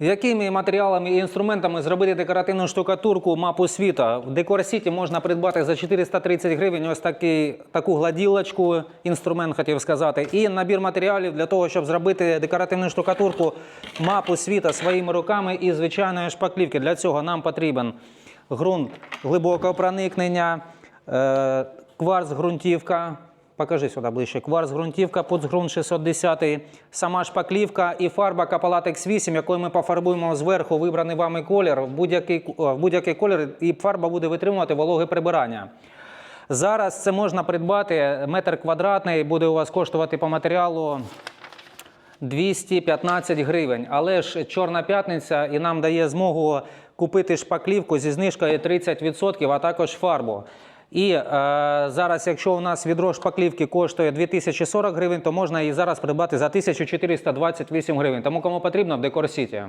Якими матеріалами і інструментами зробити декоративну штукатурку мапу світа? В Декорсіті можна придбати за 430 гривень ось такий, таку гладілочку, інструмент хотів сказати, і набір матеріалів для того, щоб зробити декоративну штукатурку мапу світа своїми руками і звичайної шпаклівки. Для цього нам потрібен ґрунт глибокого проникнення, е, кварц ґрунтівка. Покажи сюди ближче. Кварц ґрунтівка, пуцґрунт 610, сама шпаклівка і фарба Капалатекс 8, якою ми пофарбуємо зверху вибраний вами колір будь-який, будь-який колір, і фарба буде витримувати вологе прибирання. Зараз це можна придбати. Метр квадратний буде у вас коштувати по матеріалу 215 гривень. Але ж Чорна п'ятниця і нам дає змогу купити шпаклівку зі знижкою 30%, а також фарбу. І е, зараз, якщо у нас відро шпаклівки коштує 2040 гривень, то можна її зараз придбати за 1428 гривень. Тому кому потрібно в Декор Сіті.